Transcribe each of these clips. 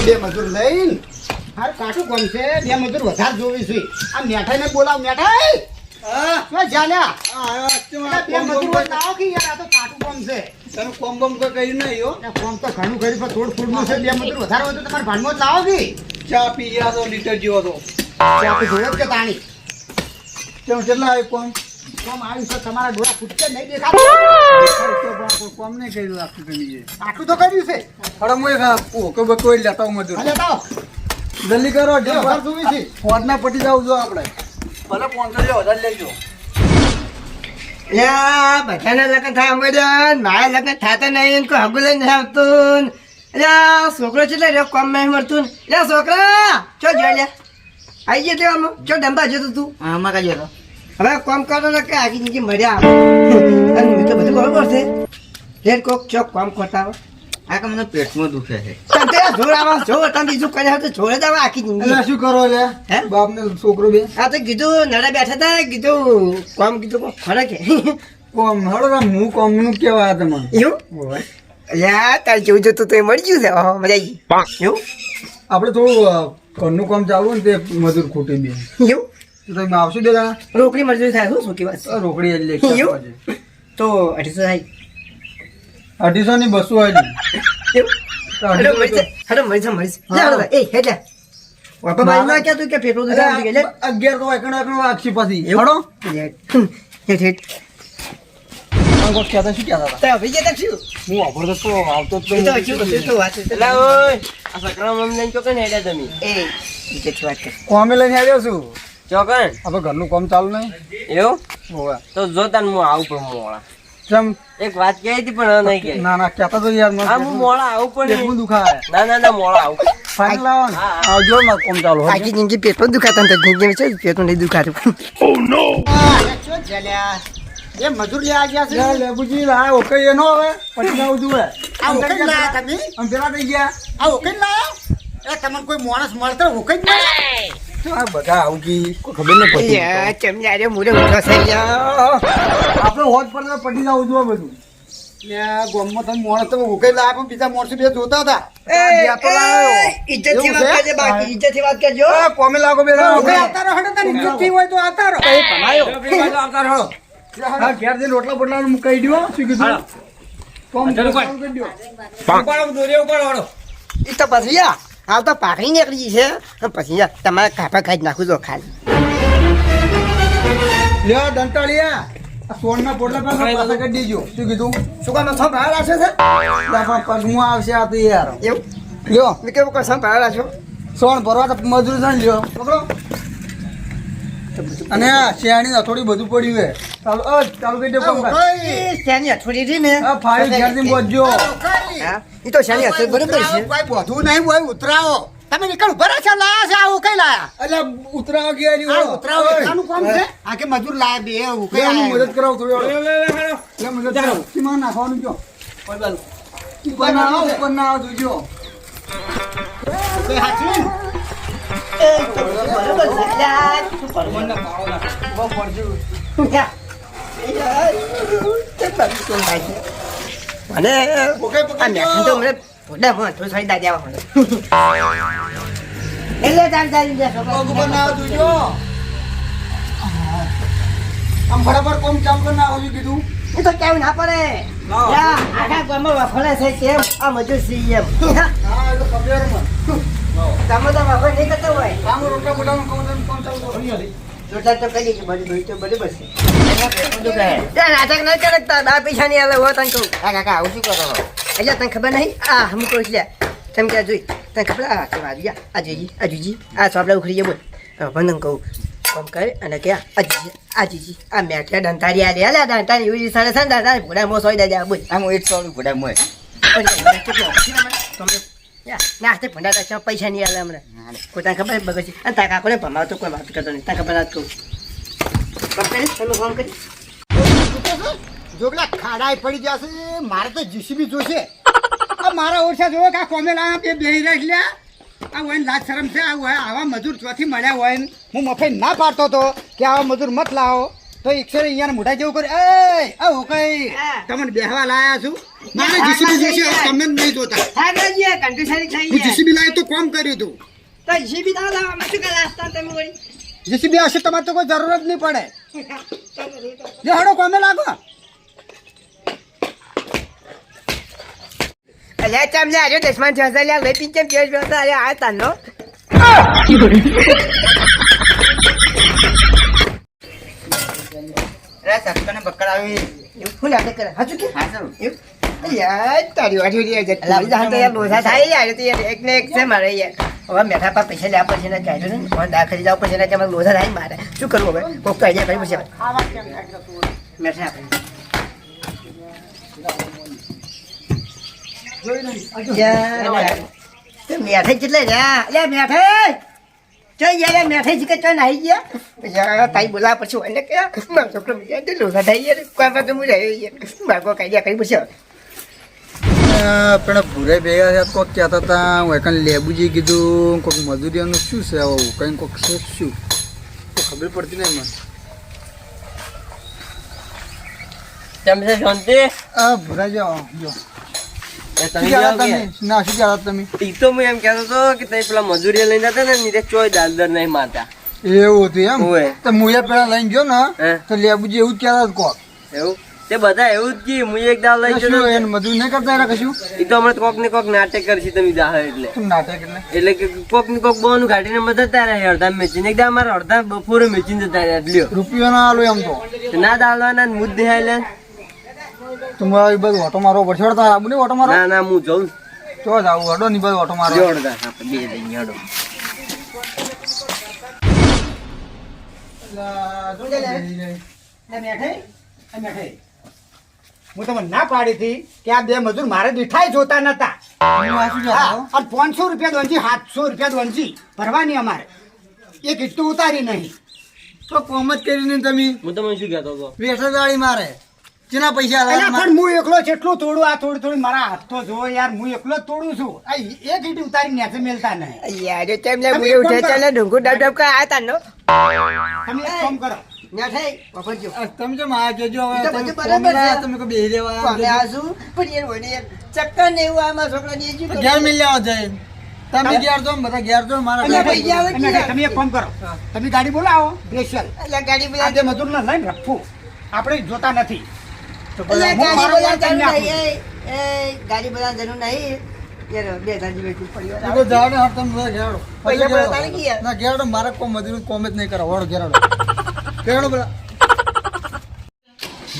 હું બે મજૂર લઈને હારું કાઠું કોમ છે બે મજૂર વધારે જોવી છે. આ મેઠાઈને બોલાવ મેઠાઈ! હા. શું ચાલ્યા આ આવ્યો અત્યારે આ બે મજૂર લાવો કે યાર આ તો કાઠું કોમ છે. તને કોમ બોમ કોઈ કર્યું નહીં હો. કોમ તો ઘણું કરી પણ થોડું ફૂડનું છે બે મજૂર વધારે હોય તો તમારે ભાંડમાં જ લાવો કે? ચા પી ગયા તો લીટર જેવો તો. આપણે જોયો જ કે તાણી. કેટલા કોમ કોમ આવ્યું છે તમારા ડોળા ફૂટકે નહીં દેખાતું. તો કોમ નહીં કર્યું આખું તમે આખું તો કર્યું છે. અરે હું એક ઓકે બકો લેતા હું મજૂર. લેતા જલ્દી કરો જે વધારે જોવી છે. ફોટના પટી જાવ જો આપણે. ભલે ફોન જે વધારે લેજો. અલ્યા બધાના લગ્ન થયા મળ્યા મારા લગ્ન થતા નહીં કોઈ હગું લઈને આવતું. અલ્યા છોકરો છે રે કોમ નહીં મળતું. અલ્યા છોકરા ચો જો લ્યા આઈ ગયો તેવામાં ચો ડંબા જતો તું? આમાં હતો હવે કોમ કરો ને કે આગી નીચે મળ્યા અને મેં તો બધું બરોબર છે રેડ કોક ચોક કોમ કરતા હોય આ કે મને પેટમાં દુખે છે. તમે જોર આવા જો તમે બીજું કર્યા તો જોડે જ આવા આખી જિંદગી. એટલે શું કરો લે? હે? બાપ ને છોકરો બે? આ તો કીધું નડા બેઠા હતા કીધું કોમ કીધું કોમ ખરે કોમ હળો કામ હું કોમનું કેવા તમે એવું યા તારે જેવું જોતું તો એ મળી ગયું છે. મજા આવી એવું? આપણે થોડું ઘરનું કામ ચાલુ ને તે મજૂર ખૂટી બે એવું? તો તમે આવશો બે જણા? રોકડી મજૂરી થાય શું શું વાત રોકડી જ એક તો અઢીસો થાય. અઢીસો ની બસો લે, લે લે. કોમે લઈને આવ્યો છું. ચોકન હવે ઘરનું કામ ચાલુ નહીં. એવું? હોવે. તો જો તને હું આવું પણ મોળા કેમ? એક વાત કહી હતી પણ હવે નહીં કહી ના ના કહેતા તો યાર આ હા હું મોળા આવું પણ પણ દુખાય. ના ના ના મોળા આવું. ફાઇનલ લાવો હા, હા. આવજો મારું કામ ચાલુ આખી જિંદગી પેટમાં દુખાતા ને તો છે પેટમાં નહીં દુખાતું. ચાલ્યા એ મજૂર લેવા ગયા છે. લે લેબુજી લાય ઓકે એનો હવે. પછી ના હે આ ઓકે લાયા તમે? આમ પેલા થઈ ગયા. આ ઓકે લાયા એ તમને કોઈ માણસ મળતો ઓકે જ નહીં આ બધા આવું કોઈ ખબર નહીં પડતી યાર, ચમચા રે, મોઢે ઊંધો થઈ ગયો. આપણે હોજ પર તો પટી જવું જોઈએ બધું. ગોમમાં તમે માણસ તમે ઓકે લાયા પણ બીજા માણસો બે જોતા હતા. એ, આ તો લાયો. એ, ઇજ્જતથી એવું વાત કરજે બાકી, ઇજ્જતથી વાત કરજો. કોમે લાગો બે રહો હડો તને ઇજ્જત હોય તો આવતા રહો. હા ઘેર જઈને રોટલા બોટલા મુકાઈ દો શું કીધું? કોમ કરી દો ઈ તપાસ યા, હાલ તો પાકડી નીકળી છે પછી તમારે કાપા ખાઈ જ નાખું છો ખાલી. લ્યો દંતાળિયા આ સોનના પોટલા પર પાછા કરી દીજો. શું કીધું? શું કામ છો ભાડા રાખશો છે? પગમાં આવશે આ તો યાર. એવું? લ્યો. મેં કેવું છો ભાડા રાખશો સોન ભરવા તો મજૂર છે લ્યો. પકડો અને આ શિયાળી અથોડી બધું પડ્યું હે ચાલો અ ચાલુ કરી દો કામ શેની અથોડી રી ને. આ ફાડી ઘેરથી બોજજો ઈ તો શેની અથોડી બરોબર છે. કોઈ બધું નહીં હોય ઉતરાવો. તમે નીકળ ભરા છે લાયા છે આવું કઈ લાયા? એટલે ઉતરાવા ગયા ની આ ઉતરાવો એટલાનું કામ છે? આ કે મજૂર લાયા બે આવું કઈ મદદ કરાવ થોડી વાર. લે મદદ કરાવ. સીમા નાખવાનું જો. ઉપર ના આવો ઉપર ના આવો જોજો. તો બરોબર કોમ કામ કર ના આવો કીધું એ તો કેવું ના પડે આખા ગામમાં વફળે છે. કેમ આ મજૂર સી એમ ખબર તમે તો નહીં કરતા હોય. આમ રોટલા બોટાનું કામ ચાલુ- કામ ચાલુ કરો તો કે તો નાટક પૈસા નહીં આવે હોય તને કહું. કાકા આવું શું કરો? એટલે તને ખબર નહીં? આ હમ કહું એટલે તમે ક્યાં જોઈ તને ખબર? આ કે વાજી આ જોજી આ ચોપડા ઉખડી જાય બોલ. બંધન કહું. કોમ કરે અને કે આ જીજી આ મેઠિયા દંતારી આ રે આ દંતારી યુજી સાડે સાડે દંતારી ભોડા મો સોઈ દે બોલ. આમ એક સોળું ભડા મોય ના હાથે ભંડા તા પૈસા નહીં આવે હમણાં કોઈ ખબર બગડ અને તારા કાકોને ભમાવતો કોઈ વાત કરતો નહીં. તા ખબર ના કહું તમે ફોન કરી. જોગલા ખાડા પડી જશે મારે તો જીસીબી જોશે. આ મારા ઓછા જોવો કા કોમે લાયા બે બેહી રહ્યા એટલે આ હોય લાજ શરમ છે. આ હોય આવા મજૂર ચોથી મળ્યા હોય હું મફે ના પાડતો તો કે આવા મજૂર મત લાવો. તો ઈક્ષરે અહીંયા મોઢા જેવું કરે. એ આ કઈ. હા. તમને બેહવા લાયા છું. મારે જીસીબી જોશે તમે નહીં જોતા. થઈ ગયા. જીસીબી લાવી તો કોમ કર્યું તું. તો જીબી તો લાવવા અમે શું કરે આસ્તા તમે વળી? જીસીબી હશે તમારે તો કોઈ જરૂર જ નહીં પડે. જે હડો કોમે લાગો. અલ્યા ચામ લે આજો દસમાન છ હજાર લ્યા લઈ ચમ દિવસ વ્યવસ્થા અરે આ તાનો એવું ફૂલ આટે કરે. હાચું કે? એવું? યાર તારી વાડી વાડી જત મારી જાન તો યાર લોસા થાય. યાર તો યાર એક ને એક છે મારે યાર. હવે મેઠા પર પૈસા લેવા પડશે ને ચાલ્યો ને. ફોન દા ખરી જાવ પડશે ને કે મારે લોસા થાય મારે. શું કરવું હવે? કોક તો આઈડિયા કરી પડશે મેઠા મેઠાઈ કેટલે રહ્યા? લે મેઠાઈ! ચોઈ ગયા લે કે જીકે ચોઈ આવી ગયા. પછી તાઈ બોલા પછી એને કે મારો છોકરો બીજા તે લોસા થઈ ગયા કોઈ પાસે હું રહ્યો યાર. બાળકો કાઢ્યા કઈ પડશે પણ ભૂરે ભેગા થયા કોક કહેતા હતા હું એકન લેબુજી કીધું કોક મજૂરીઓનું શું છે આવું કંઈ કોક છે શું? ખબર પડતી નહીં મને. તમે શાંતિ? ભૂરા જાઓ જો. ના શું કહેતા તમે? ઈ તો હું એમ કહેતો હતો કે તમે પેલા મજૂરી લઈને જતા ને નીરે ચોય દાલદર નહીં મારતા. એવું હતું એમ? તો મુયા પેલા લઈને ગયો ને તો લેબુજી એવું જ કહેતા કોક. એવું? તે બધા એવું જ કી હું એક દાવ લઈ જતો એને મજૂરી નહીં કરતા એના કશું? એ તો હમણાં કોક ને કોક નાટક કરશે તમે એટલે. નાટક એટલે? એટલે કે કોક ને કોક બોનું કાઢીને મદદ રહે અડધા મેચીને. એકદમ અમારા અડધા બપોરે મેચીને જતા રહ્યા લ્યો. રૂપિયો ના આલો એમ તો. તો ના દાલવાના ને મુદ્દે હાલે તમારા આ બધું ઓટો મારો પડશે. વળતા આબુ નહીં ઓટો મારો ના ના હું જઉં તો જ આવું હડો ની બધું ઓટો મારો જોરદાર આપણે બે લઈને હેડો. હું તમને ના પાડી હતી કે આ બે મજૂર મારે દીઠાય જોતા નતા. પાંચસો રૂપિયા દોંજી સાતસો રૂપિયા દોંજી ભરવાની અમારે. એક કીટું ઉતારી નહીં. તો કોમ જ કરીને તમે. હું તમને શું કહેતો હતો? વેઠા ગાડી મારે. જેના પૈસા અલા પણ હું એકલો કેટલું તોડું આ થોડું થોડું મારા હાથ તો જો યાર હું એકલો તોડું છું. આ એક ઈટી ઉતારી નેસે મેલતા નહીં. યાર જો તેમ લે મુએ ઉઠે ચાલે ડુંગુ ડબ ડબ કા આ તાનો તમે એક કામ કરો. તમે જે માં કેજો હવે તમે બરાબર છે. તમે કોઈ બેહી રહેવા કોને આસુ પણ યાર વળી ચક્કર ને એવું આમાં છોકરા ની તો ઘેર મિલ જાય તમે ઘેર જો ને બધા ઘેર જો મારા તમે તમે એક કામ કરો. તમે ગાડી બોલાવો સ્પેશિયલ એટલે ગાડી આ બોલા જે લઈને રખવું આપણે જોતા નથી. ગાડી જરૂર નહીં. જરૂર બધા ઘેર આવો. પૈસા ઘેર બધા આવો. તારે ગયા? ના ઘેર આવો, મારે કોમ જ નહીં કરો વળો ઘેર આવો. ઘેર આવો બધા.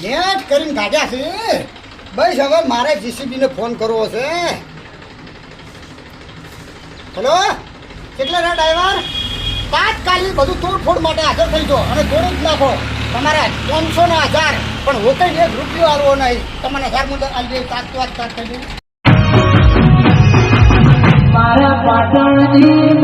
નેટ કરીને કાઢ્યા છે. બસ હવે મારે જીસીબી ને ફોન કરવો છે. હેલો? કેટલા ના ડ્રાઈવર? તાત્કાલિક બધું તોડફોડ માટે હાજર થઈ જાઓ અને થોડું જ નાખો. તમારે ત્રણસો ને હજાર. પણ હું કઈ એક રૂપિયો આવવો નહીં, તમને હજાર મુદત આવી તાત વાત તાત કરી